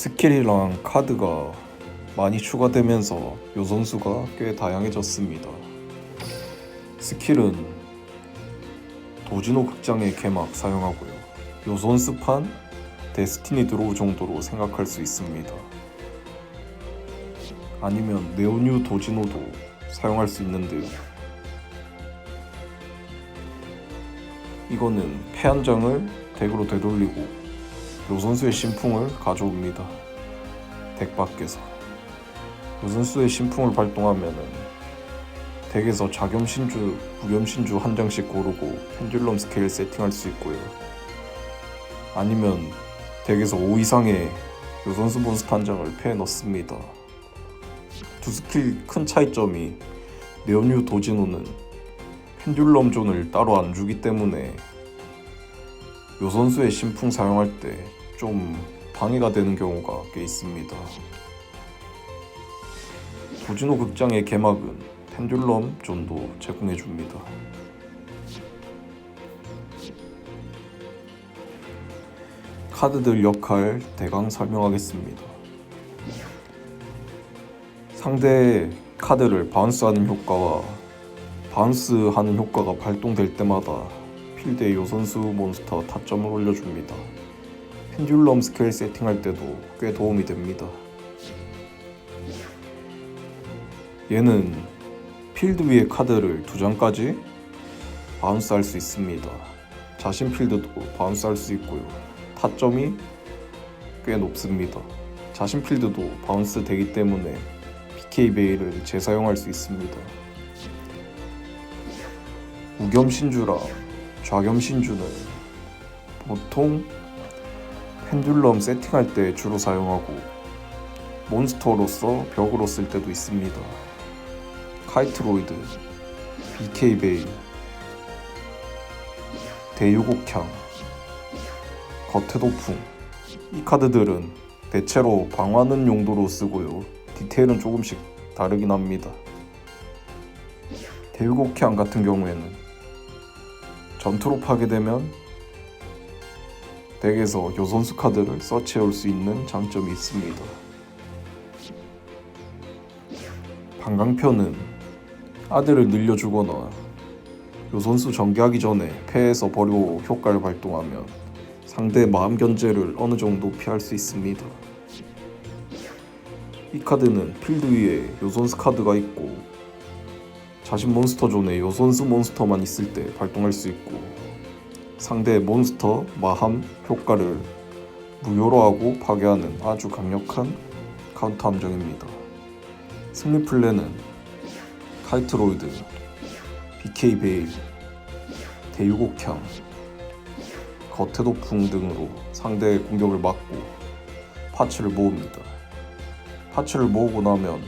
스킬이랑 카드가 많이 추가되면서 요 선수가 꽤 다양해졌습니다. 스킬은 도지노 극장의 개막 사용하고요. 요 선수판 데스티니 드로우 정도로 생각할 수 있습니다. 아니면 네오뉴 도지노도 사용할 수 있는데요. 이거는 패 한 장을 덱으로 되돌리고 요 선수의 신풍을 가져옵니다. 덱 밖에서 요 선수의 신풍을 발동하면은 덱에서 자겸 신주, 부겸 신주 한 장씩 고르고 펜듈럼 스케일 세팅할 수 있고요. 아니면 덱에서 5 이상의 요 선수 몬스터 한 장을 패에 넣습니다. 두 스킬 큰 차이점이 네오뉴 도지노는 펜듈럼 존을 따로 안 주기 때문에 요 선수의 신풍 사용할 때 좀 방해가 되는 경우가 꽤 있습니다. 도지노 극장의 개막은 펜듈럼 존도 제공해 줍니다. 카드들 역할 대강 설명하겠습니다. 상대 카드를 바운스하는 효과와 바운스하는 효과가 발동될 때마다 필드의 요선수 몬스터 타점을 올려줍니다. 펜듈럼 스케일 세팅할 때도 꽤 도움이 됩니다. 얘는 필드 위의 카드를 두 장까지 바운스 할 수 있습니다. 자신 필드도 바운스 할 수 있고요. 타점이 꽤 높습니다. 자신 필드도 바운스 되기 때문에 PK 베일을 재사용할 수 있습니다. 우겸 신주랑 좌겸 신주는 보통 펜듈럼 세팅할 때 주로 사용하고 몬스터로서 벽으로 쓸 때도 있습니다. 카이트로이드, BK 베일, 대유곡향, 겉에도풍 이 카드들은 대체로 방어하는 용도로 쓰고요. 디테일은 조금씩 다르긴 합니다. 대유곡향 같은 경우에는 전투로 파게 되면 덱에서 요 선수 카드를 서치해 올수 있는 장점이 있습니다. 방강표는 아들을 늘려주거나 요 선수 전개하기 전에 패에서 버리고 효과를 발동하면 상대의 마음 견제를 어느 정도 피할 수 있습니다. 이 카드는 필드 위에 요선수 카드가 있고 자신 몬스터 존에 요선수 몬스터만 있을 때 발동할 수 있고 상대의 몬스터 마함 효과를 무효로 하고 파괴하는 아주 강력한 카운터 함정입니다. 승리 플랜은 카이트로이드, BK 베일, 대유곡향, 겉에도풍 등으로 상대의 공격을 막고 파츠를 모읍니다. 파츠를 모으고 나면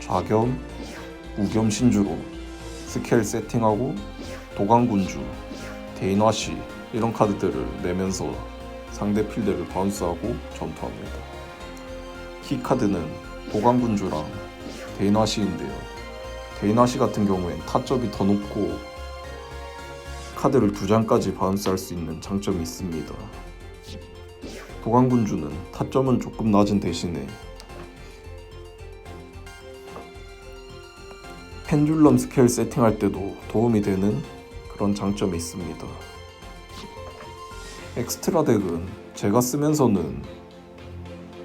좌겸, 우겸 신주로 스케일 세팅하고 도강군주, 데인화시 이런 카드들을 내면서 상대 필드를 바운스하고 전투합니다. 키 카드는 도강군주랑 데인화시인데요. 데인화시 같은 경우엔 타점이 더 높고 카드를 두 장까지 바운스할 수 있는 장점이 있습니다. 도강군주는 타점은 조금 낮은 대신에 펜듈럼 스케일 세팅할 때도 도움이 되는 그런 장점이 있습니다. 엑스트라 덱은 제가 쓰면서는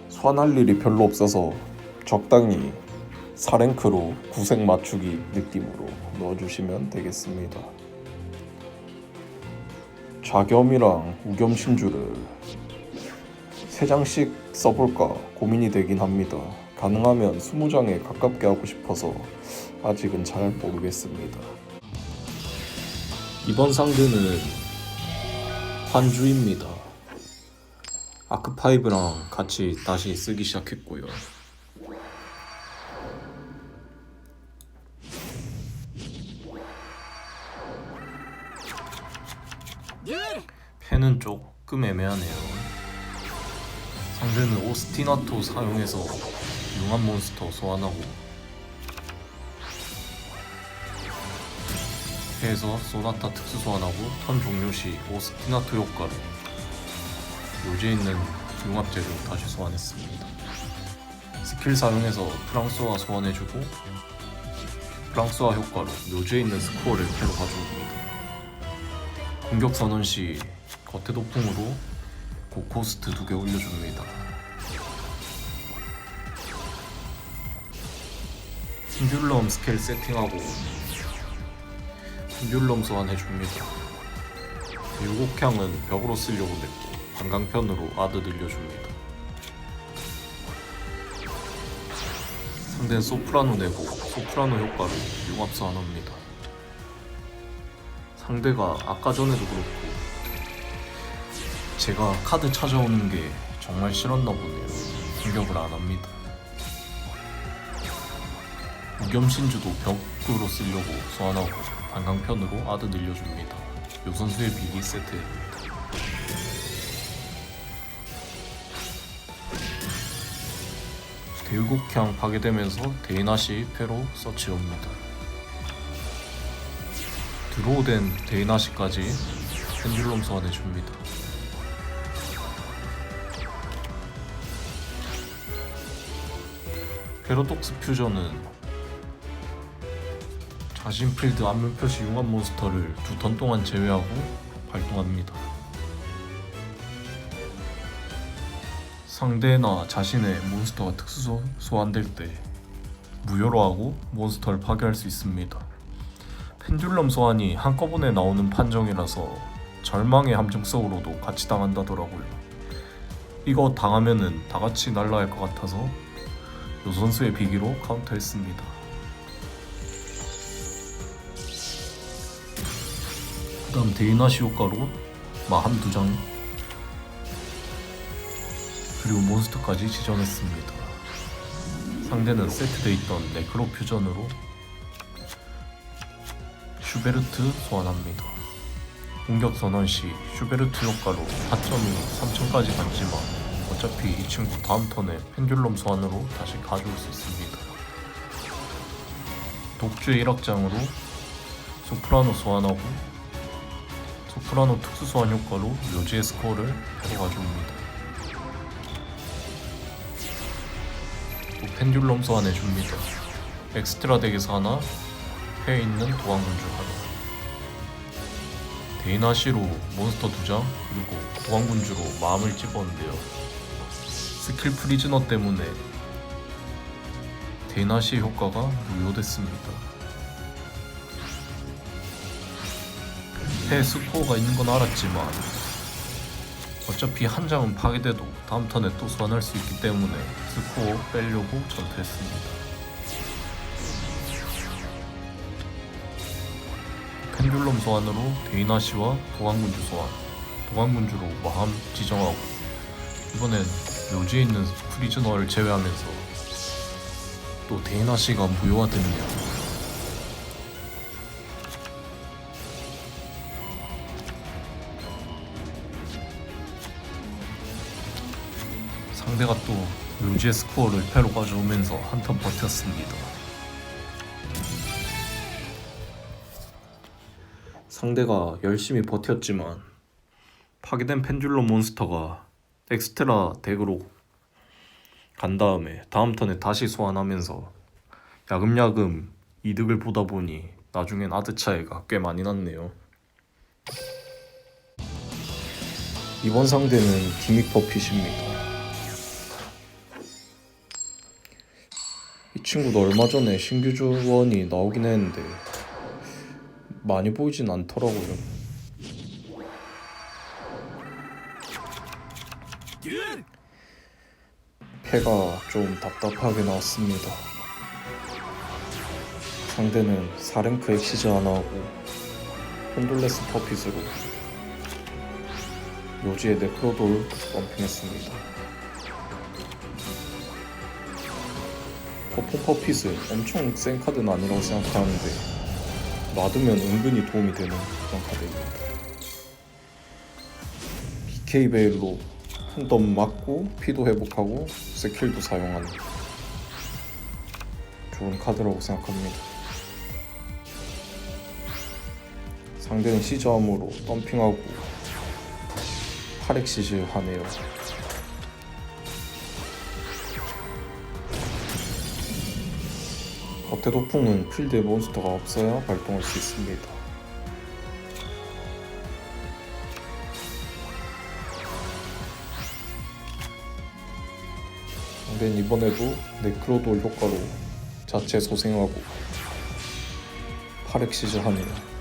소환할 일이 별로 없어서 적당히 4랭크로 구색 맞추기 느낌으로 넣어주시면 되겠습니다. 좌겸이랑 우겸 신주를 3장씩 써볼까 고민이 되긴 합니다. 가능하면 20장에 가깝게 하고 싶어서 아직은 잘 모르겠습니다. 이번 상대는 환주입니다. 아크5랑 같이 다시 쓰기 시작했고요. 펜은 조금 애매하네요. 상대는 오스티나토 사용해서 융합 몬스터 소환하고 해서 소나타 특수 소환하고 턴 종료 시 오스티나토 효과로 요지에 있는 융합제로 다시 소환했습니다. 스킬 사용해서 프랑스화 소환해주고 프랑스화 효과로 묘지에 있는 스코어를 패로 가져옵니다. 공격 선언 시 겉에 도풍으로 고코스트 두 개 올려줍니다. 펜듈럼 스킬 세팅하고 펜듈럼 소환해줍니다. 일곡향은 벽으로 쓰려고 냈고 관광편으로 아드 늘려줍니다. 상대는 소프라노 내고 소프라노 효과로 융합 소환합니다. 상대가 아까 전에도 그렇고 제가 카드 찾아오는 게 정말 싫었나 보네요. 공격을 안 합니다. 무겸신주도 벽으로 쓰려고 소환하고 반강편으로 아드 늘려줍니다. 요 선수의 비기 세트입니다. 대유곡향 파괴되면서 데이나시 패로 서치옵니다. 드로우된 데이나시까지 펜듈럼 소환해줍니다. 페로독스 퓨전은 자신 필드 안면 표시 융합 몬스터를 두 턴 동안 제외하고 발동합니다. 상대나 자신의 몬스터가 특수 소- 소환될 때 무효로 하고 몬스터를 파괴할 수 있습니다. 펜듈럼 소환이 한꺼번에 나오는 판정이라서 절망의 함정성으로도 같이 당한다더라고요. 이거 당하면은 다 같이 날라갈 것 같아서 요 선수의 비기로 카운터했습니다. 다음 데이나시 효과로 마 한두 장 그리고 몬스터까지 지정했습니다. 상대는 세트돼 있던 네크로 퓨전으로 슈베르트 소환합니다. 공격 선언 시 슈베르트 효과로 4점이 3천까지 갔지만 어차피 이 친구 다음 턴에 펜듈럼 소환으로 다시 가져올 수 있습니다. 독주의 1악장으로 소프라노 소환하고 소프라노 특수 소환 효과로 묘지의 스코어를 가져옵니다. 또 펜듈럼 소환해줍니다. 엑스트라 덱에서 하나, 패에 있는 도안군주 하나. 데이나시로 몬스터 두 장, 그리고 도안군주로 마음을 집었는데요. 스킬 프리즈너 때문에 데이나시 효과가 무효됐습니다. 패 스코어가 있는 건 알았지만 어차피 한 장은 파괴돼도 다음 턴에 또 소환할 수 있기 때문에 스코어 빼려고 전투했습니다. 펜듈럼 소환으로 데이나시와 도관군주 소환 도관군주로 마함 지정하고 이번엔 묘지에 있는 프리즈너를 제외하면서 또 데이나시가 무효화됩니다. 상대가 또 묘지의 스코어를 패로 가져오면서 한턴 버텼습니다. 상대가 열심히 버텼지만 파괴된 펜듈럼 몬스터가 엑스트라 덱으로 간 다음에 다음 턴에 다시 소환하면서 야금야금 이득을 보다 보니 나중엔 아드 차이가 꽤 많이 났네요. 이번 상대는 기믹 버핏입니다. 친구도 얼마 전에 신규 조원이 나오긴 했는데 많이 보이진 않더라고요. 패가 좀 답답하게 나왔습니다. 상대는 4랭크 엑시즈 하나 하고 혼돌레스 퍼핏으로 묘지의 네크로돌 펌핑했습니다. 퍼포 퍼핏은 엄청 센 카드는 아니라고 생각하는데 놔두면 은근히 도움이 되는 그런 카드입니다. BK 베일로 한 덤 맞고 피도 회복하고 스킬도 사용하는 좋은 카드라고 생각합니다. 상대는 시저함으로 덤핑하고 8엑시즈 하네요. 겉에 도풍은 필드에 몬스터가 없어야 발동할 수 있습니다. 상대는 이번에도 네크로돌 효과로 자체 소생하고 파렉시즈 하네요.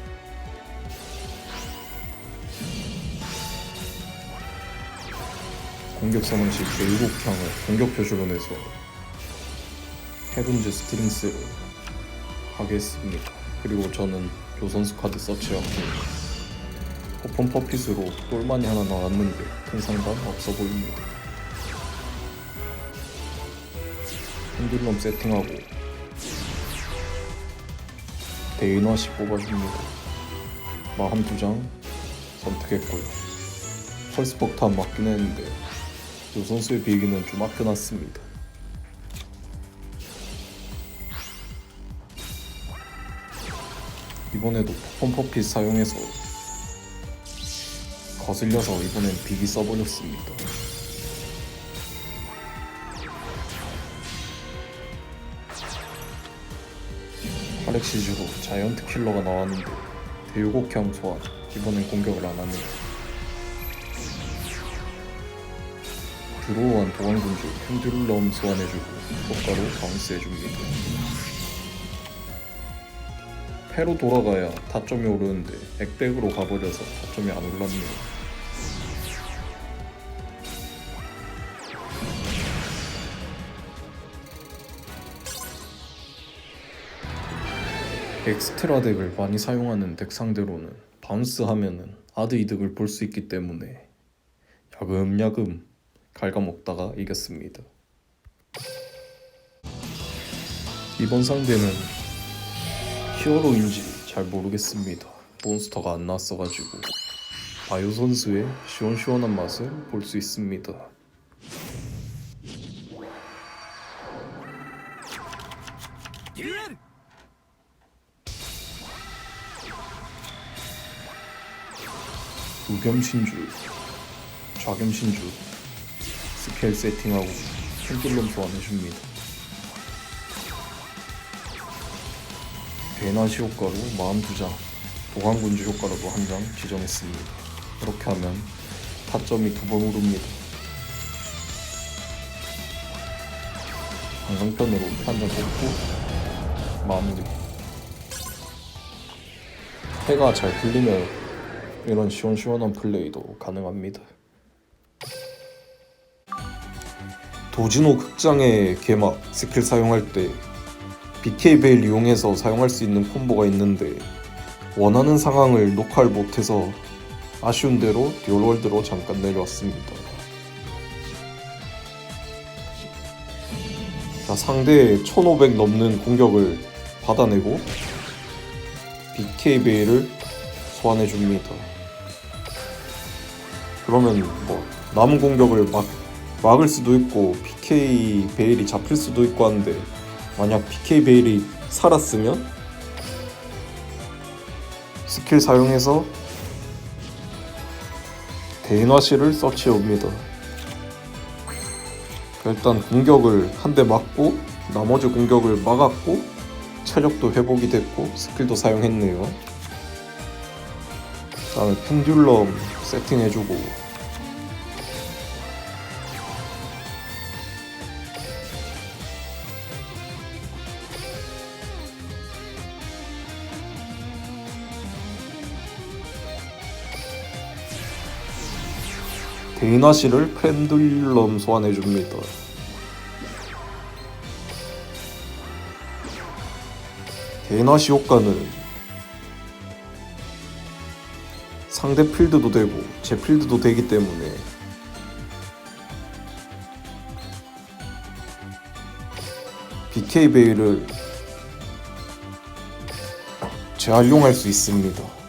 공격 선언시 제7향을 공격 표시로 내서 헤븐즈 스트링스를 하겠습니다. 그리고 저는 조선수 카드 서치하고 오픈 퍼핏으로 똘만이 하나 나왔는데 큰 상관 없어 보입니다. 핸들럼 세팅하고 대인화시 뽑아줍니다. 마함 두장 선택했고요. 펄스 폭탄 맞긴 했는데 요 선수의 비기는 좀 아껴놨습니다. 이번에도 펌퍼핏 사용해서 거슬려서 이번엔 비기 써버렸습니다. 파렉시즈로 자이언트 킬러가 나왔는데 대유곡형 소환 이번엔 공격을 안 하네요. 드로우한 도관군주 펜듈럼 소환해주고 효과로 바운스해줍니다. 패로 돌아가야 타점이 오르는데 액백으로 가버려서 타점이 안 올랐네요. 엑스트라 덱을 많이 사용하는 덱 상대로는 바운스 하면은 아드 이득을 볼 수 있기 때문에 야금야금 갉아먹다가 이겼습니다. 이번 상대는 히어로인지 잘 모르겠습니다. 몬스터가 안 나왔어가지고 바이오 선수의 시원시원한 맛을 볼 수 있습니다. 우겸신주, 좌겸신주 스케일 세팅하고 펜듈럼 소환해줍니다. 배나시 효과로 마음 두장 도관군주 효과로도 한 장 지정했습니다. 이렇게 하면 타점이 두 번 오릅니다. 방상편으로 한장 뽑고 마무리. 해가 잘 풀리면 이런 시원시원한 플레이도 가능합니다. 도진호 극장의 개막 스킬 사용할 때 BK 베일 이용해서 사용할 수 있는 콤보가 있는데 원하는 상황을 녹화를 못해서 아쉬운 대로 듀얼월드로 잠깐 내려왔습니다. 자, 상대의 1500 넘는 공격을 받아내고 BK 베일을 소환해 줍니다. 그러면 뭐 남은 공격을 막 막을 수도 있고 PK 베일이 잡힐 수도 있고 한데 만약 PK 베일이 살았으면 스킬 사용해서 대인화실을 서치해 옵니다. 일단 공격을 한 대 맞고 나머지 공격을 막았고 체력도 회복이 됐고 스킬도 사용했네요. 다음에 펜듈럼 세팅해주고 데이나시를 펜듈럼 소환해줍니다. 데이나시 효과는 상대 필드도 되고 제 필드도 되기 때문에 BK 베일을 재활용할 수 있습니다.